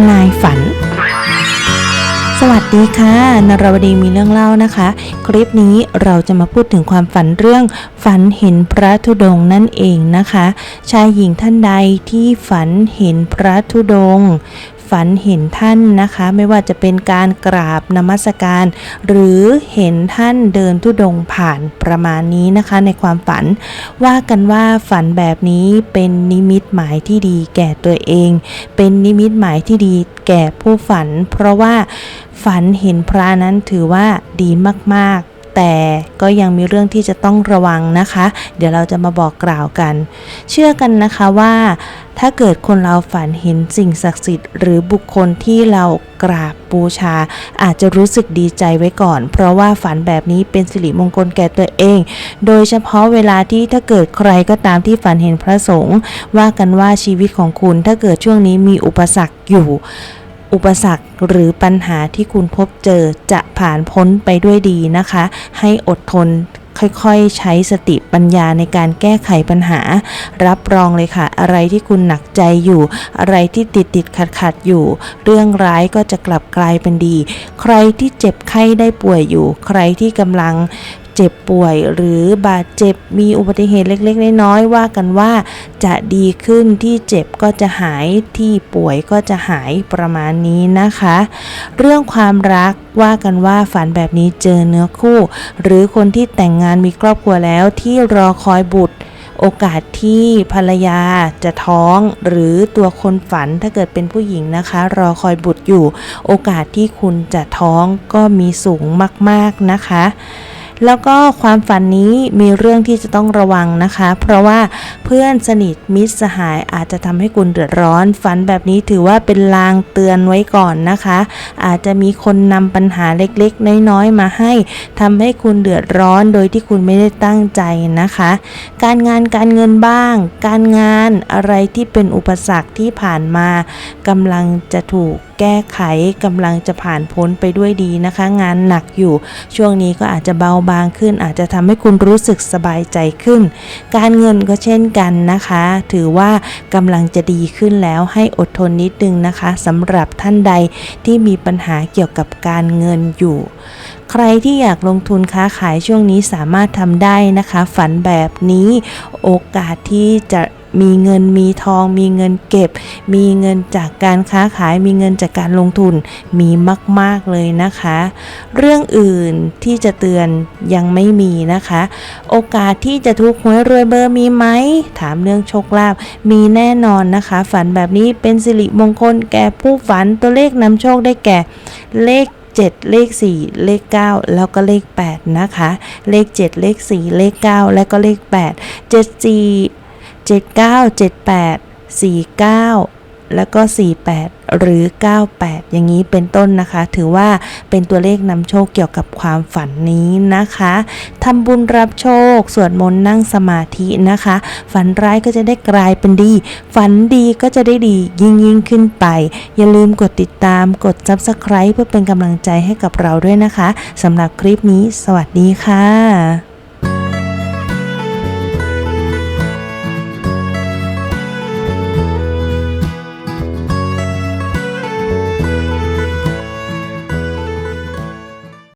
ำนายฝัน สวัสดีค่ะนรวดีมีเรื่องเล่านะคะ คลิปนี้เราจะมาพูดถึงความฝันเรื่องฝันเห็นพระธุดงนั่นเองนะคะ ชายหญิงท่านใดที่ฝันเห็นพระธุดง ฝันเห็นท่านนะคะ ไม่ว่าจะเป็นการกราบนมัสการ หรือเห็นท่านเดินธุดงผ่านประมาณนี้นะคะ ในความฝัน ว่ากันว่าฝันแบบนี้เป็นนิมิตหมายที่ดีแก่ตัวเอง เป็นนิมิตหมายที่ดีแก่ผู้ฝัน เพราะว่าฝันเห็นพระนั้นถือว่าดีมากๆ แต่ก็ยังมีเรื่องที่จะต้องระวังนะคะ เดี๋ยวเราจะมาบอกกล่าวกัน เชื่อกันนะคะว่า ถ้าเกิดคนเราฝันเห็นสิ่งศักดิ์สิทธิ์หรือบุคคลที่เรากราบบูชา อาจจะรู้สึกดีใจไว้ก่อน เพราะว่าฝันแบบนี้เป็นสิริมงคลแก่ตัวเอง โดยเฉพาะเวลาที่ถ้าเกิดใครก็ตามที่ฝันเห็นพระสงฆ์ว่ากันว่าชีวิตของคุณ ถ้าเกิดช่วงนี้มีอุปสรรคอยู่อุปสรรคหรือปัญหาที่คุณพบเจอจะผ่านพ้นไปด้วยดีนะคะ ให้อดทน ค่อยๆ ใช้สติปัญญาในการแก้ไขปัญหา รับรองเลยค่ะ อะไรที่คุณหนักใจอยู่ อะไรที่ติดติดขัดขัดอยู่ เรื่องร้ายก็จะกลับกลายเป็นดี ใครที่เจ็บไข้ได้ป่วยอยู่ ใครที่กำลัง เจ็บป่วยหรือบาดเจ็บมีอุบัติเหตุเล็กๆ น้อยๆว่ากันว่าจะดีขึ้นที่เจ็บก็จะหายที่ป่วยก็จะหายประมาณนี้นะคะ เรื่องความรักว่ากันว่าฝันแบบนี้เจอเนื้อคู่ หรือคนที่แต่งงานมีครอบครัวแล้วที่รอคอยบุตรโอกาสที่ภรรยาจะท้องหรือตัวคนฝันถ้าเกิดเป็นผู้หญิงนะคะ รอคอยบุตรอยู่ โอกาสที่คุณจะท้องก็มีสูงมาก ๆนะคะ แล้วก็ความฝันนี้มีเรื่องที่จะต้องระวังนะคะ เพราะว่าเพื่อนสนิทมิตรสหายอาจจะทำให้คุณเดือดร้อน ฝันแบบนี้ถือว่าเป็นลางเตือนไว้ก่อนนะคะ อาจจะมีคนนำปัญหาเล็กๆ น้อยๆ มาให้ทำให้คุณเดือดร้อนโดยที่คุณไม่ได้ตั้งใจนะคะ การงานการเงินบ้าง การงานอะไรที่เป็นอุปสรรคที่ผ่านมากำลังจะถูกแก้ไขกำลังจะผ่านพ้นไปด้วยดีนะคะ งานหนักอยู่ ช่วงนี้ก็อาจจะเบาบางขึ้น อาจจะทำให้คุณรู้สึกสบายใจขึ้น การเงินก็เช่นกันนะคะ ถือว่ากำลังจะดีขึ้นแล้วให้อดทนนิดนึงนะคะสำหรับท่านใดที่มีปัญหาเกี่ยวกับการเงินอยู่ ใครที่อยากลงทุนค้าขายช่วงนี้สามารถทำได้นะคะ ฝันแบบนี้โอกาสที่จะ มีเงินมีทอง มีเงินเก็บ มีเงินจากการค้าขาย มีเงินจากการลงทุนมีมาก ๆ เลยนะคะ เรื่องอื่นที่จะเตือนยังไม่มีนะคะ โอกาสที่จะถูกหวยรวยเบอร์มีไหม ถามเรื่องโชคลาภมีแน่นอนนะคะ ฝันแบบนี้เป็นสิริมงคลแก่ผู้ฝันตัวเลขนำโชคได้แก่เลข7 เลข 4 เลข 9 แล้วก็เลข 8 นะคะ เลข 7 เลข 4 เลข 9 แล้วก็เลข 8 7 4 79 78 49 แล้วก็ 48 หรือ 98 อย่างนี้เป็นต้นนะคะ ถือว่าเป็นตัวเลขนำโชคเกี่ยวกับความฝันนี้นะคะทำบุญรับโชค สวดมนต์นั่งสมาธินะคะ ฝันร้ายก็จะได้กลายเป็นดี ฝันดีก็จะได้ดียิ่งยิ่งขึ้นไป อย่าลืมกดติดตามกด Subscribe เพื่อเป็นกำลังใจให้กับเราด้วยนะคะสำหรับคลิปนี้ สวัสดีค่ะ